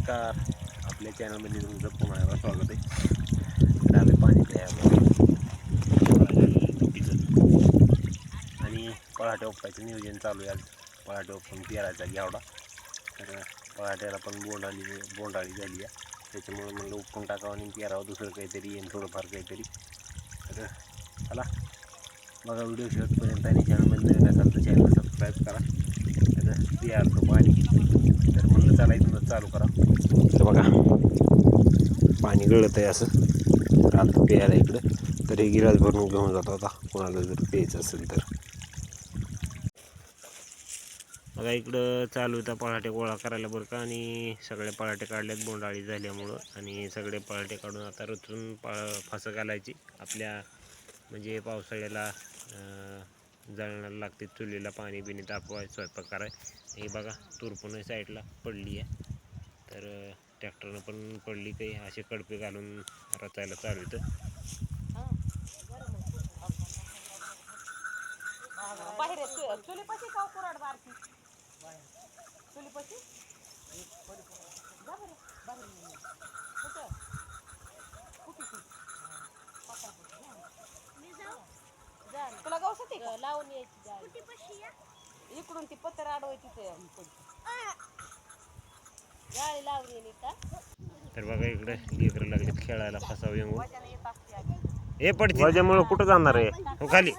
नमस्कार. आपल्या चॅनलमध्ये तुमचं पुन्हा स्वागत आहे. इकडे आम्ही पाणी प्यायला आणि पराठे ओपायचं नियोजन चालू आहे आज. पळाटे ओपून पेरायचा घ्यावडा तर पळाट्याला पण बोंडाळी बोंडाळी झाली आहे. त्याच्यामुळे म्हणलं उपकून टाकावं आणि पेरावं दुसरं काहीतरी येईन थोडंफार काहीतरी. तर चला. बघा व्हिडिओ शेवटपर्यंत आणि चॅनलमध्ये नवीन असाल तर चॅनल सबस्क्राईब करा. तर पियाचं पाणी. तर म्हणलं चला इथून चालू करा. तर बघा पाणी गळत आहे असं. तर आता प्यायला इकडं. तर हे गिराज भरून घेऊन जातो आता. कोणाला जर प्यायचं असेल तर. बघा इकडं चालू होता पळाटे गोळा करायला बरं का. आणि सगळे पळाटे काढलेत बोंडाळी झाल्यामुळं. आणि सगळे पळाटे काढून आता रचून पा फासं घालायची. आपल्या म्हणजे पावसाळ्याला जळणाला लागते. चुलीला पाणी बिणी तापवाय स्वयंपाक कराय. हे बघा तूर पण साईडला पडली आहे. तर ट्रॅक्टरनं पण पडली काही असे कडपे घालून रचायला चालू इथं. चुलीपाशी चुलीपाशी पशी का कुराड बारकी चुली पशी जा बरं बाहेर ये. कुठं कुठे ती तुला गवसत का लावून यायची इकडून ती पत्र अडवायची ते गाडी लावून येईल का? तर बघा इकडे लेकरं लागलेत खेळायला फसाव आधी. हे पडते माझ्यामुळं कुठं जाणार आहे? हो खाली.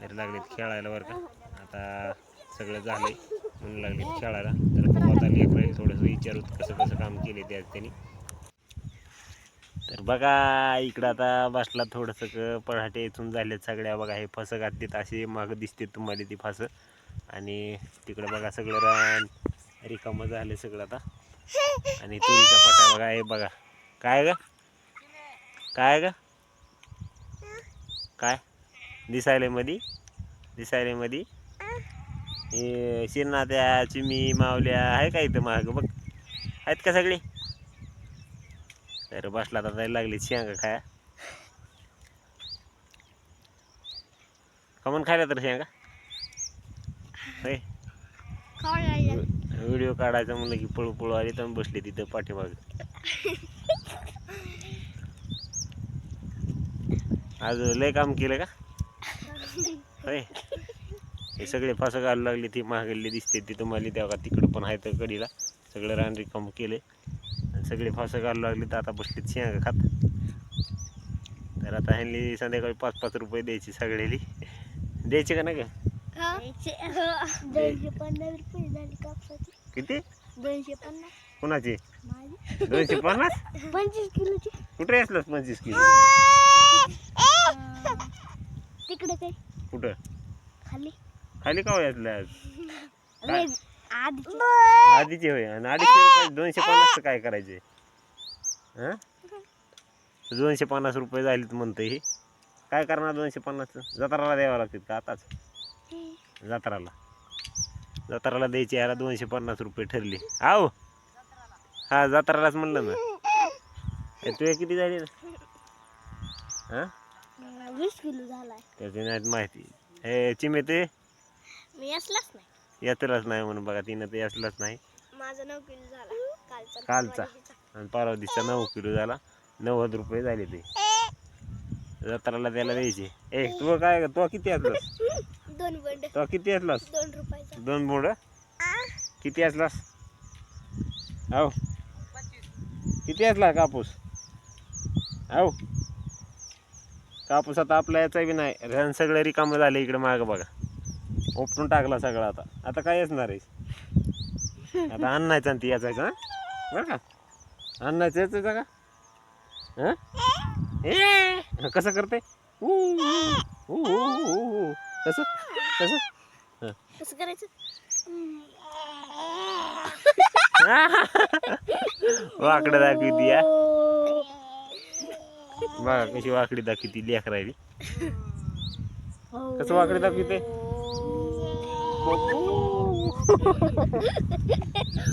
तर लागलेत खेळायला बरं का. आता सगळं झालंय. म्हणून लागलेत खेळायला. तर आता लेकर थोडंसं विचारू कसं कसं काम केले त्या त्यांनी. तर बघा इकडं आता बसला थोडंसं पराठे इथून झालेत सगळ्या. बघा हे फसं घातलीत असे मागं दिसते तुम्हाला ती फासं. आणि तिकडं बघा सगळं रान. रिकामं झालं सगळं आता. आणि तुरीचा पटा बघा हे बघा. काय ग? काय ग? काय? दिसायला मधी? दिसायला मधी? हे शिरनात्या चिमी मावल्या आहे का इथं माग? बघ. आहेत का सगळे? तर बसला तर जायला लागली शेंगा खाया. कमन खायला तर शेंगा? व्हिडिओ काढायचा म्हणलं की पळू पळू आली तर बसले तिथं पाठीमाग. आज लय काम केलं का? होय. हे सगळे फासं घालू लागले ती महागल्ली दिसते ती तुम्हाला. तेव्हा तिकडं पण आहे तर कडीला सगळं रान रिकाम केले सगळे फासं घालू लागले तर आता बसलीत शेंगा खात. तर आता ह्यांनी संध्याकाळी पाच पाच रुपये द्यायची सगळ्याली. द्यायचे का नाही का? दोनशे पन्नास रुपये झाले कापसाचे. किती? दोनशे पन्नास. कुणाचे? माझे. दोनशे पन्नास? पंचवीस किलोचे. कुठे असलास पंचवीस किलो? तिकडे काय? कुठं? खाली. खाली का असलास नाही, आधीचे. आधीचे होय. आणि अडीचशे रुपये दोनशे पन्नास काय करायचे? हां? दोनशे पन्नास रुपये झालीत म्हणतं हे. काय करणार दोनशे पन्नास जत्राला द्यावं लागतात का आताच? जत्राला. जत्राला द्यायचे याला दोनशे पन्नास रुपये ठरले. आहो. हा जत्रालाच म्हणलं ना. ए, तुझे किती झाले? ना हां वीस किलो झालाय. त्याची नाहीत माहिती. हे चिमे ते मी असलाच नाही. यात्रेलाच नाही म्हणून बघा तिनं ते याचलाच नाही. माझा नऊ किलो झाला. कालचा कालचा. आणि परवा दिवसा नऊ किलो झाला. नव्वद रुपये झाले ते. जत्राला त्याला द्यायचे. ए तू काय तू किती असलास दोन बंड. तू किती असलास दोन रुपयाचा. दोन बोंड? किती असलास हो किती असला कापूस? हो कापूस आता आपल्या याचा बी नाही. रन सगळं रिकामं झालं इकडं मागं बघा. उपटून टाकला सगळं आता. आता काय येणार आहे? आता आणायचं आणि ती याचायचं हां? बरं का? आणायचं याचायचं का? हां? ए! कसं करते. कसं? कसं? कसं करायचं? वाकडं दाखवती या बघा कशी वाकडी दाखवती लेख राहिली कसं वाकडी दाखवते?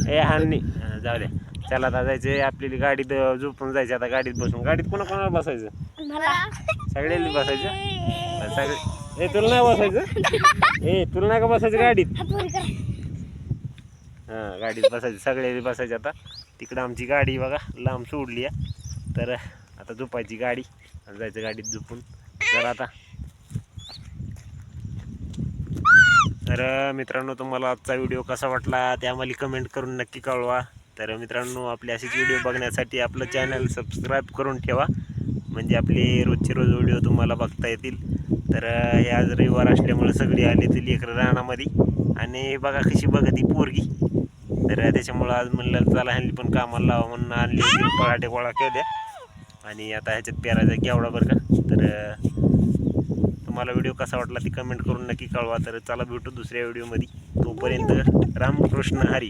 ए हानी जाऊ द्या चला आता जायचं आपल्याला गाडीत झोपून जायचं आता गाडीत बसून. गाडीत कोणा कोणाला बसायचं? मला. सगळ्यांनी बसायचं? सगळे ए तुला नाही बसायचं? ए तुला नाही का बसायचं गाडीत? हां गाडीत बसायचं. सगळे बसायचे आता. तिकडं आमची गाडी बघा लांब सोडली आहे. तर आता झोपायची गाडी. आणि जायचं गाडीत झोपून. तर आता तर मित्रांनो तुम्हाला आजचा व्हिडिओ कसा वाटला ते आम्हाला कमेंट करून नक्की कळवा. तर मित्रांनो आपले असेच व्हिडिओ बघण्यासाठी आपलं चॅनल सबस्क्राईब करून ठेवा. म्हणजे आपले रोजचे रोज व्हिडिओ तुम्हाला बघता येतील. तर हे आज रविवार असल्यामुळे सगळी आली ती लेकरं रानामध्ये. आणि बघा कशी बघा ती पोरगी. तर त्याच्यामुळं आज म्हणलं चला हल्ली पण कामाला लावा म्हणून आणली पराठे गोळा केल्या. आणि आता ह्याच्यात पेरायचा घेवडा बरं का? तर तुम्हाला व्हिडिओ कसा वाटला ती कमेंट करून नक्की कळवा. तर चला भेटू दुसऱ्या व्हिडिओमध्ये. तोपर्यंत रामकृष्ण हरी.